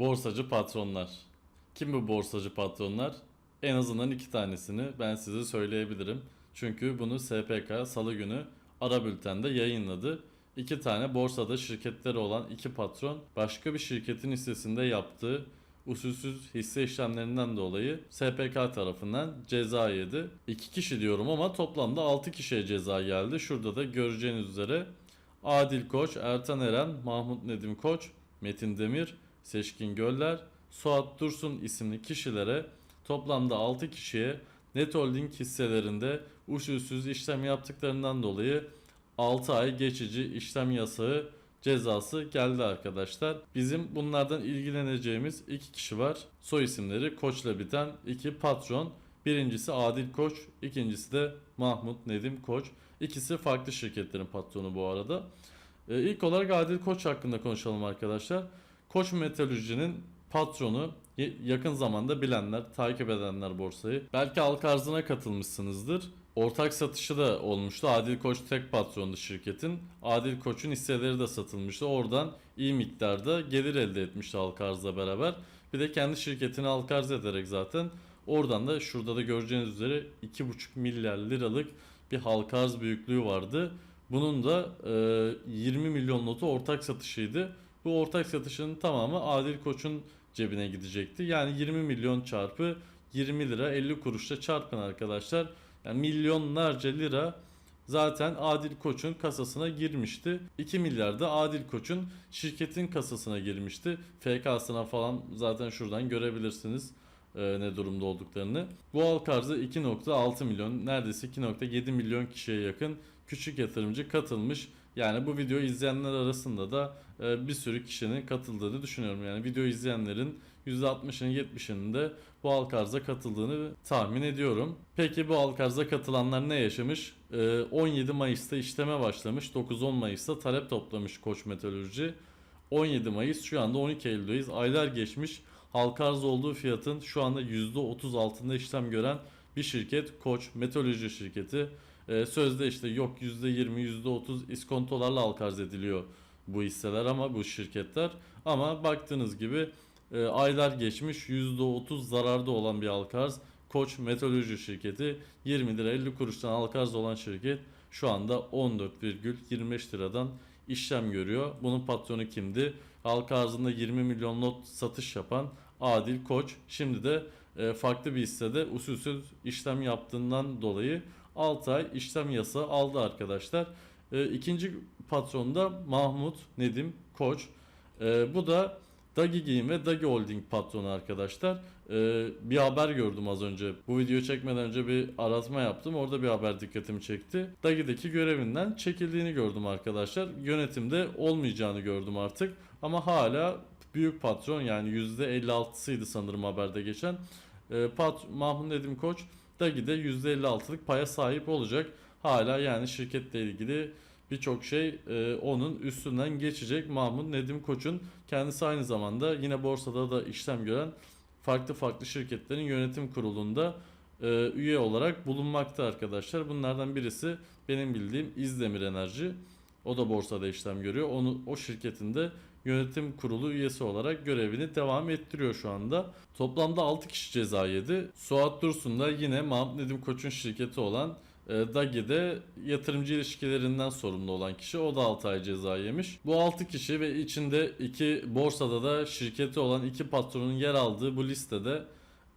Borsacı patronlar. Kim bu borsacı patronlar? En azından iki tanesini ben size söyleyebilirim. Çünkü bunu SPK salı günü ara bültende yayınladı. İki tane borsada şirketleri olan iki patron başka bir şirketin hissesinde yaptığı usulsüz hisse işlemlerinden dolayı SPK tarafından ceza yedi. İki kişi diyorum ama toplamda 6 kişiye ceza geldi. Şurada da göreceğiniz üzere Adil Koç, Ertan Eren, Mahmut Nedim Koç, Metin Demir, Seçkin Göller, Suat Dursun isimli kişilere toplamda 6 kişiye Net Holding hisselerinde usulsüz işlem yaptıklarından dolayı 6 ay geçici işlem yasağı cezası geldi arkadaşlar. Bizim bunlardan ilgileneceğimiz iki kişi var. Soy isimleri Koç'la biten iki patron. Birincisi Adil Koç, ikincisi de Mahmut Nedim Koç. İkisi farklı şirketlerin patronu bu arada. Ee, ilk olarak Adil Koç hakkında konuşalım arkadaşlar. Koç Metalürji'nin patronu yakın zamanda bilenler, takip edenler borsayı. Belki halka arzına katılmışsınızdır. Ortak satışı da olmuştu. Adil Koç tek patrondu şirketin. Adil Koç'un hisseleri de satılmıştı. Oradan iyi miktarda gelir elde etmişti halka arzla beraber. Bir de kendi şirketini halka arz ederek zaten oradan da şurada da göreceğiniz üzere 2,5 milyar liralık bir halka arz büyüklüğü vardı. Bunun da e, 20 milyon notu ortak satışıydı. Bu ortak satışın tamamı Adil Koç'un cebine gidecekti. Yani 20 milyon çarpı 20 lira 50 kuruşla çarpın arkadaşlar. Yani milyonlarca lira zaten Adil Koç'un kasasına girmişti. 2 milyar da Adil Koç'un şirketin kasasına girmişti. FK'sına falan zaten şuradan görebilirsiniz e, ne durumda olduklarını. Bu halka arzı 2.6 milyon neredeyse 2.7 milyon kişiye yakın küçük yatırımcı katılmış. Yani bu videoyu izleyenler arasında da e, bir sürü kişinin katıldığını düşünüyorum. Yani video izleyenlerin %60'ının 70'inin de bu halka arza katıldığını tahmin ediyorum. Peki bu halka arza katılanlar ne yaşamış? E, 17 Mayıs'ta işleme başlamış. 9-10 Mayıs'ta talep toplamış Koç Metalürji. 17 Mayıs şu anda 12 Eylül'deyiz. Aylar geçmiş. Halka arz olduğu fiyatın şu anda %30 altında işlem gören bir şirket Koç Meteoroloji şirketi. Ee, sözde işte yok %20 %30 iskontolarla halka arz ediliyor bu hisseler ama bu şirketler. Ama baktığınız gibi e, aylar geçmiş %30 zararda olan bir halka arz. Koç Meteoroloji şirketi 20 lira 50 kuruştan halka arz olan şirket şu anda 14,25 liradan işlem görüyor. Bunun patronu kimdi? Halka arzında 20 milyon lot satış yapan Adil Koç. Şimdi de e, farklı bir hissede usulsüz işlem yaptığından dolayı 6 ay işlem yasağı aldı arkadaşlar. E, ikinci patron da Mahmut Nedim Koç. E, bu da Dagi Giyim ve Dagi Holding patronu arkadaşlar. E, bir haber gördüm az önce. Bu videoyu çekmeden önce bir aratma yaptım. Orada bir haber dikkatimi çekti. Dagi'deki görevinden çekildiğini gördüm arkadaşlar. Yönetimde olmayacağını gördüm artık. Ama hala büyük patron yani %56'sıydı sanırım haberde geçen. E, pat Mahmut Nedim Koç Dagi'de %56'lık paya sahip olacak. Hala yani şirketle ilgili birçok şey e, onun üstünden geçecek. Mahmut Nedim Koç'un kendisi aynı zamanda yine borsada da işlem gören farklı farklı şirketlerin yönetim kurulunda e, üye olarak bulunmakta arkadaşlar. Bunlardan birisi benim bildiğim İzdemir Enerji. O da borsada işlem görüyor. Onu o şirketin de yönetim kurulu üyesi olarak görevini devam ettiriyor şu anda. Toplamda 6 kişi ceza yedi. Suat Dursun da yine Mahmut Nedim Koç'un şirketi olan e, Dagi'de yatırımcı ilişkilerinden sorumlu olan kişi o da 6 ay ceza yemiş. Bu 6 kişi ve içinde iki borsada da şirketi olan iki patronun yer aldığı bu listede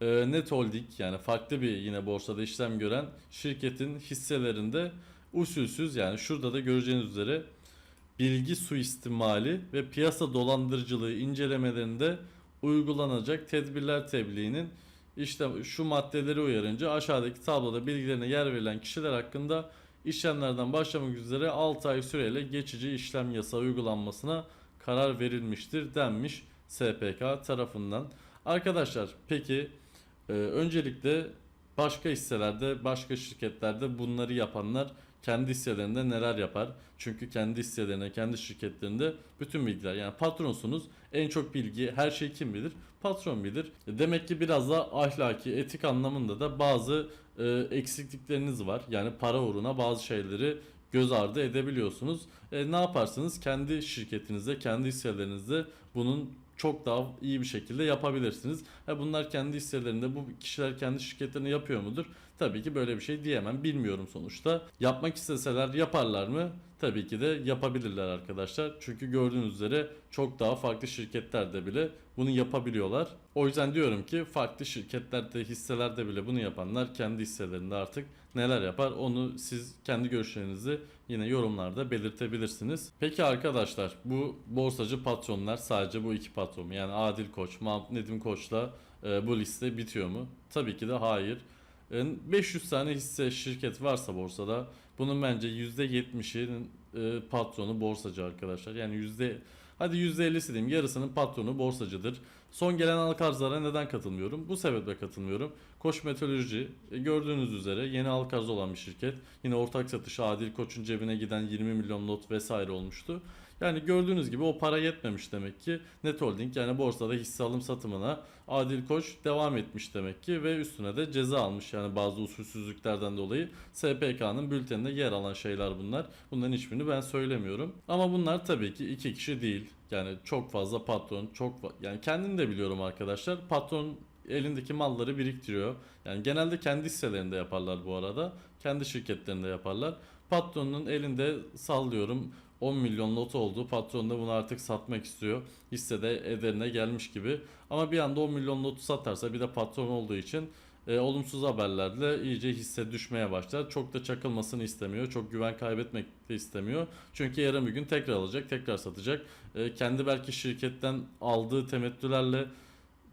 e, Net Holding yani farklı bir yine borsada işlem gören şirketin hisselerinde usulsüz yani şurada da göreceğiniz üzere bilgi suistimali ve piyasa dolandırıcılığı incelemelerinde uygulanacak tedbirler tebliğinin işte şu maddeleri uyarınca aşağıdaki tabloda bilgilerine yer verilen kişiler hakkında işlemlerden başlamak üzere 6 ay süreyle geçici işlem yasağı uygulanmasına karar verilmiştir denmiş SPK tarafından. Arkadaşlar peki e, öncelikle başka hisselerde başka şirketlerde bunları yapanlar kendi hisselerinde neler yapar? Çünkü kendi hisselerine, kendi şirketlerinde bütün bilgiler yani patronsunuz en çok bilgi her şey kim bilir? Patron bilir. Demek ki biraz da ahlaki, etik anlamında da bazı e, eksiklikleriniz var. Yani para uğruna bazı şeyleri göz ardı edebiliyorsunuz. E, ne yaparsınız? Kendi şirketinizde, kendi hisselerinizde bunun çok daha iyi bir şekilde yapabilirsiniz. Ha bunlar kendi hisselerinde bu kişiler kendi şirketlerini yapıyor mudur? Tabii ki böyle bir şey diyemem. Bilmiyorum sonuçta. Yapmak isteseler yaparlar mı? Tabii ki de yapabilirler arkadaşlar. Çünkü gördüğünüz üzere çok daha farklı şirketlerde bile bunu yapabiliyorlar. O yüzden diyorum ki farklı şirketlerde, hisselerde bile bunu yapanlar kendi hisselerinde artık neler yapar onu siz kendi görüşlerinizi yine yorumlarda belirtebilirsiniz. Peki arkadaşlar bu borsacı patronlar sadece bu iki patron? Yani Adil Koç, Mahmut Nedim Koç'la e, bu liste bitiyor mu? Tabii ki de hayır. E, 500 tane hisse şirket varsa borsada bunun bence %70'inin e, patronu borsacı arkadaşlar. Yani yüzde hadi %50'si diyeyim yarısının patronu borsacıdır. Son gelen halka arzlara neden katılmıyorum? Bu sebeple katılmıyorum. Koç Meteoroloji e, gördüğünüz üzere yeni halka arz olan bir şirket. Yine ortak satışı Adil Koç'un cebine giden 20 milyon lot vesaire olmuştu. Yani gördüğünüz gibi o para yetmemiş demek ki Net Holding yani borsada hisse alım satımına Adil Koç devam etmiş demek ki ve üstüne de ceza almış yani bazı usulsüzlüklerden dolayı SPK'nın bülteninde yer alan şeyler bunlar. Bunların hiçbirini ben söylemiyorum. Ama bunlar tabii ki iki kişi değil. Yani çok fazla patron, çok yani kendim de biliyorum arkadaşlar. Patron elindeki malları biriktiriyor. Yani genelde kendi hisselerinde yaparlar bu arada. Kendi şirketlerinde yaparlar. Patronun elinde sallıyorum 10 milyon lot oldu. Patron da bunu artık satmak istiyor. Hissede ederine gelmiş gibi. Ama bir anda 10 milyon lotu satarsa bir de patron olduğu için e, olumsuz haberlerle iyice hisse düşmeye başlar. Çok da çakılmasını istemiyor. Çok güven kaybetmek de istemiyor. Çünkü yarın bir gün tekrar alacak, tekrar satacak. E, kendi belki şirketten aldığı temettülerle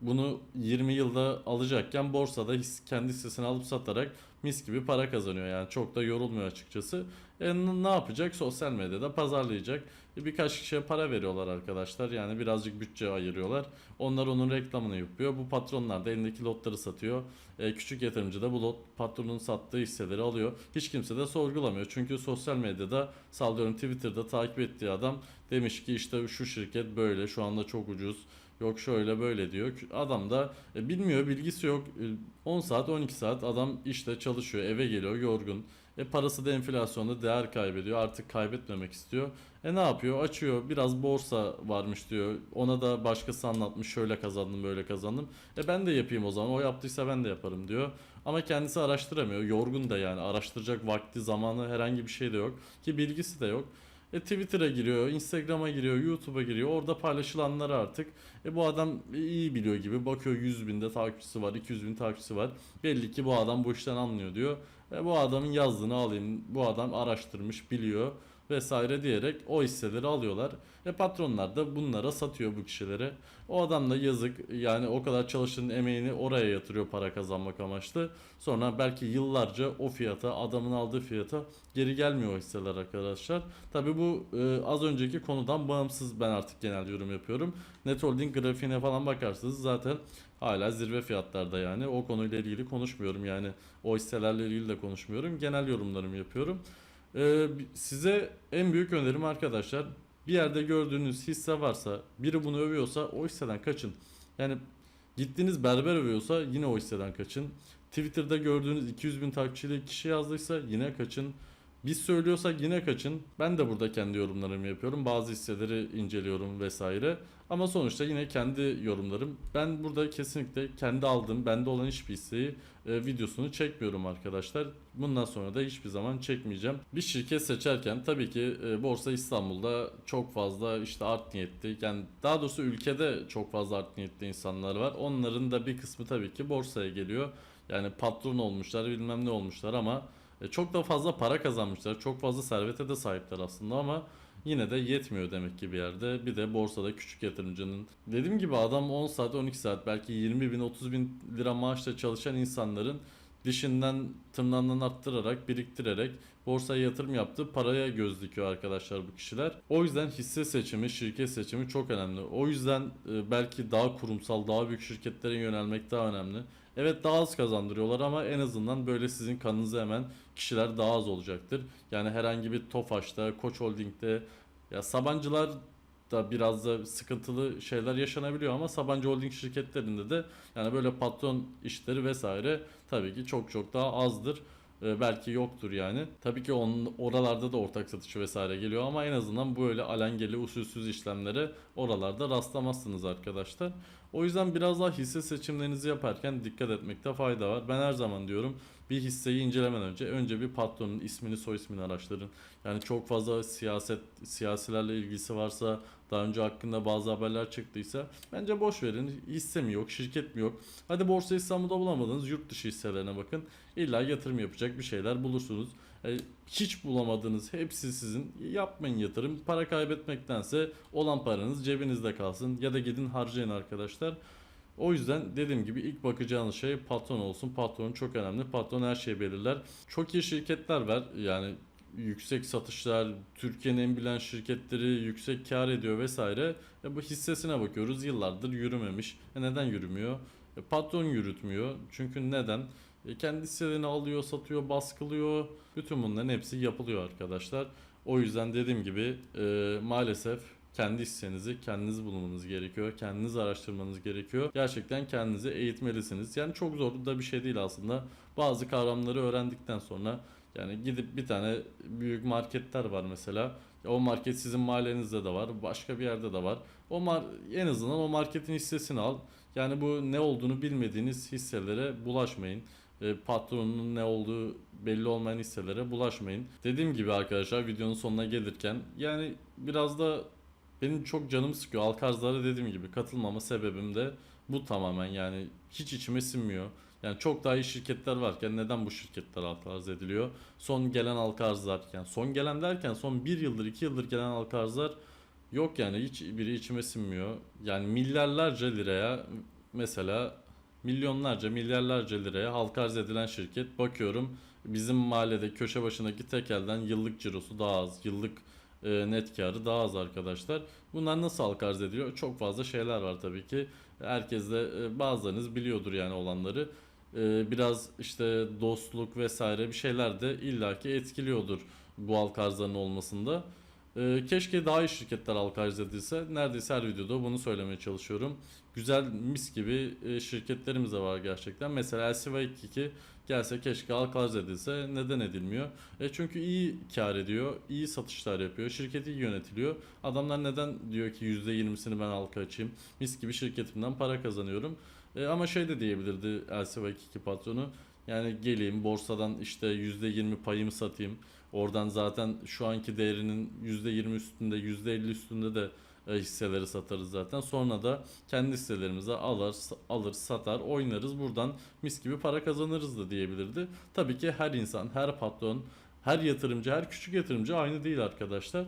bunu 20 yılda alacakken borsada his, kendi hissesini alıp satarak mis gibi para kazanıyor. Yani çok da yorulmuyor açıkçası. E, ne yapacak? Sosyal medyada pazarlayacak. E, birkaç kişiye para veriyorlar arkadaşlar. Yani birazcık bütçe ayırıyorlar. Onlar onun reklamını yapıyor. Bu patronlar da elindeki lotları satıyor. E, küçük yatırımcı da bu lot patronun sattığı hisseleri alıyor. Hiç kimse de sorgulamıyor. Çünkü sosyal medyada sallıyorum Twitter'da takip ettiği adam demiş ki işte şu şirket böyle şu anda çok ucuz. Yok şöyle böyle diyor. Adam da e, bilmiyor, bilgisi yok. E, 10 saat, 12 saat adam işte çalışıyor, eve geliyor yorgun. E parası da enflasyonda değer kaybediyor. Artık kaybetmemek istiyor. E ne yapıyor? Açıyor. Biraz borsa varmış diyor. Ona da başkası anlatmış. Şöyle kazandım, böyle kazandım. E ben de yapayım o zaman. O yaptıysa ben de yaparım diyor. Ama kendisi araştıramıyor. Yorgun da yani. Araştıracak vakti, zamanı herhangi bir şey de yok. Ki bilgisi de yok. E Twitter'a giriyor, Instagram'a giriyor, YouTube'a giriyor. Orada paylaşılanları artık e bu adam iyi biliyor gibi bakıyor 100 binde takipçisi var, 200 bin takipçisi var. Belli ki bu adam bu işten anlıyor diyor. E bu adamın yazdığını alayım, bu adam araştırmış, biliyor vesaire diyerek o hisseleri alıyorlar. E patronlar da bunlara satıyor bu kişilere. O adam da yazık yani o kadar çalıştığın emeğini oraya yatırıyor para kazanmak amaçlı. Sonra belki yıllarca o fiyata adamın aldığı fiyata geri gelmiyor hisseler arkadaşlar. Tabi bu e, az önceki konudan bağımsız ben artık genel yorum yapıyorum. Net Holding grafiğine falan bakarsanız zaten hala zirve fiyatlarda yani o konuyla ilgili konuşmuyorum yani o hisselerle ilgili de konuşmuyorum genel yorumlarımı yapıyorum. Ee, size en büyük önerim arkadaşlar bir yerde gördüğünüz hisse varsa biri bunu övüyorsa o hisseden kaçın. Yani gittiğiniz berber övüyorsa yine o hisseden kaçın. Twitter'da gördüğünüz 200 bin takipçili kişi yazdıysa yine kaçın. Biz söylüyorsak yine kaçın. Ben de burada kendi yorumlarımı yapıyorum. Bazı hisseleri inceliyorum vesaire. Ama sonuçta yine kendi yorumlarım. Ben burada kesinlikle kendi aldığım, bende olan hiçbir hisseyi e, videosunu çekmiyorum arkadaşlar. Bundan sonra da hiçbir zaman çekmeyeceğim. Bir şirket seçerken tabii ki e, Borsa İstanbul'da çok fazla işte art niyetli yani daha doğrusu ülkede çok fazla art niyetli insanlar var. Onların da bir kısmı tabii ki borsaya geliyor. Yani patron olmuşlar bilmem ne olmuşlar ama e, çok da fazla para kazanmışlar. Çok fazla servete de sahipler aslında ama yine de yetmiyor demek ki bir yerde. Bir de borsada küçük yatırımcının. Dediğim gibi adam 10 saat 12 saat belki 20 bin 30 bin lira maaşla çalışan insanların dişinden tırnağından arttırarak biriktirerek borsaya yatırım yaptığı paraya göz dikiyor arkadaşlar bu kişiler. O yüzden hisse seçimi, şirket seçimi çok önemli. O yüzden e, belki daha kurumsal, daha büyük şirketlere yönelmek daha önemli. Evet daha az kazandırıyorlar ama en azından böyle sizin kanınızı hemen kişiler daha az olacaktır. Yani herhangi bir Tofaş'ta, Koç Holding'de ya Sabancılar da biraz da sıkıntılı şeyler yaşanabiliyor ama Sabancı Holding şirketlerinde de yani böyle patron işleri vesaire tabii ki çok çok daha azdır. e, belki yoktur yani. Tabii ki onun oralarda da ortak satışı vesaire geliyor ama en azından böyle alengeli usulsüz işlemlere oralarda rastlamazsınız arkadaşlar. O yüzden biraz daha hisse seçimlerinizi yaparken dikkat etmekte fayda var. Ben her zaman diyorum bir hisseyi incelemeden önce önce bir patronun ismini soy ismini araştırın. Yani çok fazla siyaset siyasilerle ilgisi varsa daha önce hakkında bazı haberler çıktıysa bence boş verin. Hisse mi yok, şirket mi yok? Hadi Borsa İstanbul'da bulamadınız yurt dışı hisselerine bakın. İlla yatırım yapacak bir şeyler bulursunuz. E, hiç bulamadığınız hepsi sizin. Yapmayın yatırım. Para kaybetmektense olan paranız cebinizde kalsın ya da gidin harcayın arkadaşlar. O yüzden dediğim gibi ilk bakacağınız şey patron olsun. Patron çok önemli. Patron her şeyi belirler. Çok iyi şirketler var. Yani yüksek satışlar, Türkiye'nin en bilen şirketleri yüksek kar ediyor vesaire. E bu hissesine bakıyoruz. Yıllardır yürümemiş. E neden yürümüyor? E patron yürütmüyor. Çünkü neden? E kendi hisselerini alıyor, satıyor, baskılıyor. Bütün bunların hepsi yapılıyor arkadaşlar. O yüzden dediğim gibi e, maalesef kendi hissenizi kendiniz bulmanız gerekiyor. Kendiniz araştırmanız gerekiyor. Gerçekten kendinizi eğitmelisiniz. Yani çok zor da bir şey değil aslında. Bazı kavramları öğrendikten sonra yani gidip bir tane büyük marketler var mesela. O market sizin mahallenizde de var. Başka bir yerde de var. O mar- en azından o marketin hissesini al. Yani bu ne olduğunu bilmediğiniz hisselere bulaşmayın. E, patronunun ne olduğu belli olmayan hisselere bulaşmayın. Dediğim gibi arkadaşlar videonun sonuna gelirken yani biraz da benim çok canım sıkıyor. Alkarzlara dediğim gibi katılmama sebebim de bu tamamen yani hiç içime sinmiyor. Yani çok daha iyi şirketler varken neden bu şirketler halka arz ediliyor? Son gelen halka arzlar yani son gelen derken son bir yıldır iki yıldır gelen halka arzlar yok yani hiç biri içime sinmiyor. Yani milyarlarca liraya mesela milyonlarca milyarlarca liraya halka edilen şirket bakıyorum bizim mahallede köşe başındaki tekelden yıllık cirosu daha az yıllık e, net karı daha az arkadaşlar. Bunlar nasıl halka arz ediliyor? Çok fazla şeyler var tabii ki. Herkes de e, bazılarınız biliyordur yani olanları. E, biraz işte dostluk vesaire bir şeyler de illaki etkiliyordur bu halka arzların olmasında. E, keşke daha iyi şirketler halka edilse. Neredeyse her videoda bunu söylemeye çalışıyorum. Güzel mis gibi e, şirketlerimiz de var gerçekten. Mesela LCV22 gelse keşke halka edilse. Neden edilmiyor? E çünkü iyi kar ediyor, iyi satışlar yapıyor, şirket iyi yönetiliyor. Adamlar neden diyor ki %20'sini ben halka açayım? Mis gibi şirketimden para kazanıyorum. E, ama şey de diyebilirdi LCV22 patronu. Yani geleyim borsadan işte %20 payımı satayım. Oradan zaten şu anki değerinin %20 üstünde, %50 üstünde de e, hisseleri satarız zaten. Sonra da kendi hisselerimizi alır, alır, satar, oynarız. Buradan mis gibi para kazanırız da diyebilirdi. Tabii ki her insan, her patron, her yatırımcı, her küçük yatırımcı aynı değil arkadaşlar.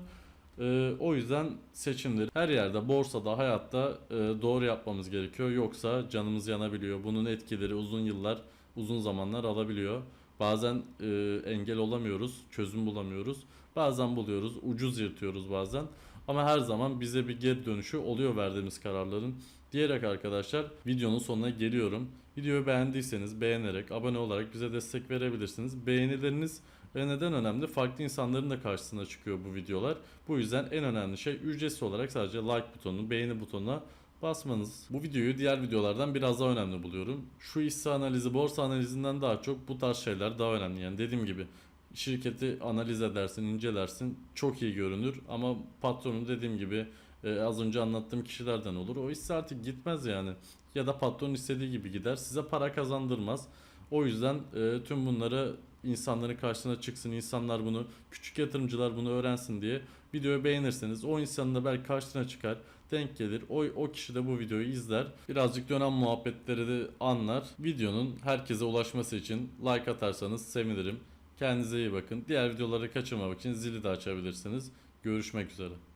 Ee, o yüzden seçimleri her yerde, borsada, hayatta e, doğru yapmamız gerekiyor. Yoksa canımız yanabiliyor. Bunun etkileri uzun yıllar, uzun zamanlar alabiliyor. Bazen e, engel olamıyoruz, çözüm bulamıyoruz. Bazen buluyoruz, ucuz yırtıyoruz bazen. Ama her zaman bize bir geri dönüşü oluyor verdiğimiz kararların. Diyerek arkadaşlar videonun sonuna geliyorum. Videoyu beğendiyseniz beğenerek, abone olarak bize destek verebilirsiniz. Beğenileriniz neden önemli? Farklı insanların da karşısına çıkıyor bu videolar. Bu yüzden en önemli şey ücretsiz olarak sadece like butonunu, beğeni butonuna basmanız. Bu videoyu diğer videolardan biraz daha önemli buluyorum. Şu hisse analizi, borsa analizinden daha çok bu tarz şeyler daha önemli. Yani dediğim gibi şirketi analiz edersin, incelersin. Çok iyi görünür ama patronun dediğim gibi e, az önce anlattığım kişilerden olur. O hisse artık gitmez yani. Ya da patron istediği gibi gider. Size para kazandırmaz. O yüzden e, tüm bunları insanların karşısına çıksın, insanlar bunu, küçük yatırımcılar bunu öğrensin diye videoyu beğenirseniz o insanın da belki karşısına çıkar, denk gelir. O, o kişi de bu videoyu izler. Birazcık dönem muhabbetleri de anlar. Videonun herkese ulaşması için like atarsanız sevinirim. Kendinize iyi bakın. Diğer videoları kaçırmamak için zili de açabilirsiniz. Görüşmek üzere.